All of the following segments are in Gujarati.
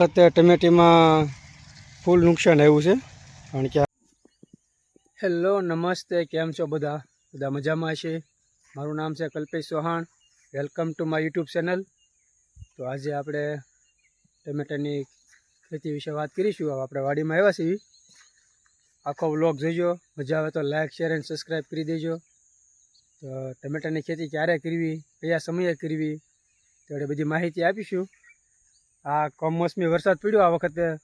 અત્યારે ટમેટીમાં ફૂલ નુકસાન આવ્યું છે. કારણ કે હેલો નમસ્તે, કેમ છો બધા? બધા મજામાં છે? મારું નામ છે Kalpesh Chauhan. Welcome to my YouTube channel તો આજે આપણે ટમેટાની ખેતી વિશે વાત કરીશું. આપણે વાડીમાં આવ્યા છીએ. આખો વ્લોગ જોઈજો મજા આવે તો લાઇક શેર એન્ડ સબસ્ક્રાઈબ કરી દેજો. તો ટમેટાની ખેતી ક્યારે કરવી? કયા સમયે કરવી? તો બધી માહિતી આપીશું. આ કમોસમી વરસાદ પડ્યો આ વખતે,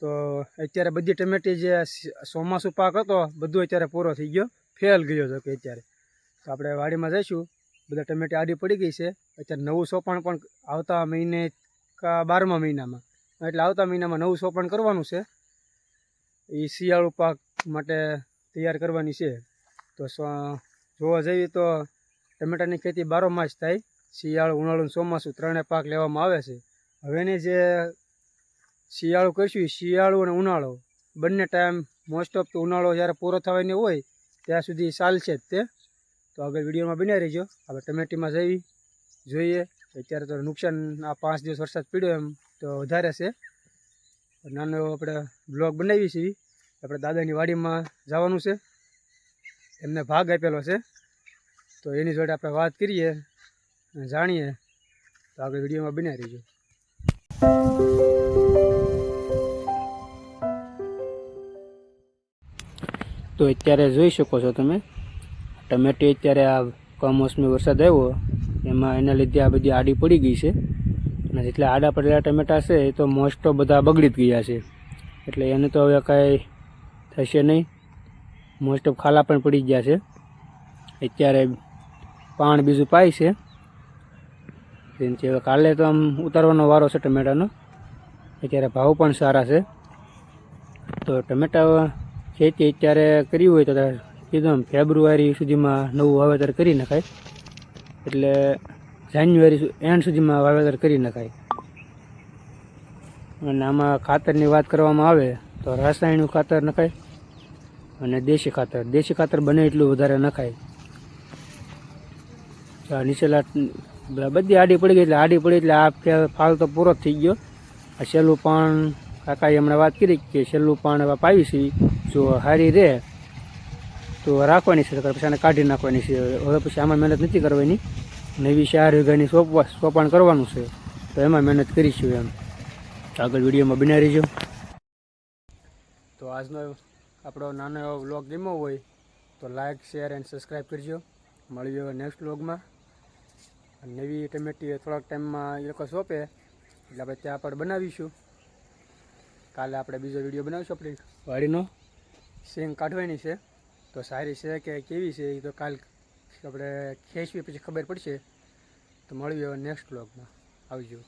તો અત્યારે બધી ટમેટી જે ચોમાસું પાક હતો, બધું અત્યારે પૂરો થઈ ગયો, ફેલ ગયો છે કે અત્યારે. તો આપણે વાડીમાં જઈશું, બધા ટમેટી આડી પડી ગઈ છે, અત્યારે નવું સોપણ પણ આવતા મહિને કા બારમા મહિનામાં. એટલે આવતા મહિનામાં નવું સોપણ કરવાનું છે. એ શિયાળુ પાક માટે તૈયાર કરવાની છે. તો જોવા જઈએ તો ટમેટાની ખેતી બારો માસ થાય. શિયાળુ, ઉનાળુ ચોમાસું ત્રણેય પાક લેવામાં આવે છે. હવેની જે શિયાળો કરશું શિયાળુ અને ઉનાળો. બંને ટાઈમ મોસ્ટ ઓફ તો ઉનાળો જ્યારે પૂરો થવાની હોય, ત્યાં સુધી ચાલશે જ તે. તો આગળ વિડીયોમાં બન્યા રહીજો. આપણે ટમેટીમાં જઈ જોઈએ. અત્યારે તો નુકસાન, આ પાંચ દિવસ વરસાદ પીડ્યો એમ, તો વધારે છે. નાનો આપણે બ્લોગ બનાવી છીએ આપણે દાદાની વાડીમાં જવાનું છે. એમને ભાગ આપેલો છે. તો એની જોડે આપણે વાત કરીએ જાણીએ. તો આગળ વિડીયોમાં બન્યા રહીજો. તો અત્યારે જોઈ શકો છો તમે, ટમેટી અત્યારે આ કમોસમી વરસાદ આવ્યો, એમાં એના લીધે આ બધી આડી પડી ગઈ છે. અને જેટલા આડા પડેલા ટમેટા છે, એ તો મોસ્ટ ઓફ બધા બગડી જ ગયા છે. એટલે એને તો હવે કાંઈ થશે નહીં. મોસ્ટ ઓફ ખાલા પણ પડી ગયા છે. અત્યારે પાણ બીજું પાય છે. જેનાથી હવે કાલે તો આમ ઉતારવાનો વારો છે ટમેટાનો. અત્યારે ભાવ પણ સારા છે. તો ટમેટા ખેતી અત્યારે કરવી હોય તો કીધું આમ ફેબ્રુઆરી સુધીમાં નવું વાવેતર કરી નખાય. એટલે જાન્યુઆરી એન્ડ સુધીમાં વાવેતર કરી નખાય. અને આમાં ખાતરની વાત કરવામાં આવે તો રાસાયણિક ખાતર નખાય અને દેશી ખાતર. દેશી ખાતર બને એટલું વધારે નખાય. નીચેલા બધી આડી પડી ગઈ એટલે આડી પડી એટલે આ ફાલ તો પૂરો થઈ ગયો. આ છેલ્લું પણ કાકાએ હમણાં વાત કરી કે છેલ્લું પણ પાવી છે, જો હારી રહે તો રાખવાની છે, પછી આને કાઢી નાખવાની છે. હવે પછી આમાં મહેનત નથી કરવાની. નવી ચાર વીઘાની સોંપવા સોપાણ કરવાનું છે. તો એમાં મહેનત કરીશું એમ. આગળ વિડીયોમાં બિના રહીજો. તો આજનો આપણો નાનો એવો વ્લોગ ગમ્યો હોય તો લાઇક શેર એન્ડ સબસ્ક્રાઈબ કરજો. મળીએ નેક્સ્ટ વ્લોગમાં નવી ટમેટી થોડાક ટાઈમમાં એ લોકો સોંપે. એટલે આપણે ત્યાં પણ બનાવીશું. કાલે આપણે બીજો વીડિયો બનાવીશું આપણી. વાડીનો સિંગ કાઢવાની છે. તો સારી છે કે કેવી છે એ તો કાલ આપણે ખેંચવી પછી ખબર પડશે. તો મળીએ હવે નેક્સ્ટ બ્લોગમાં આવજો.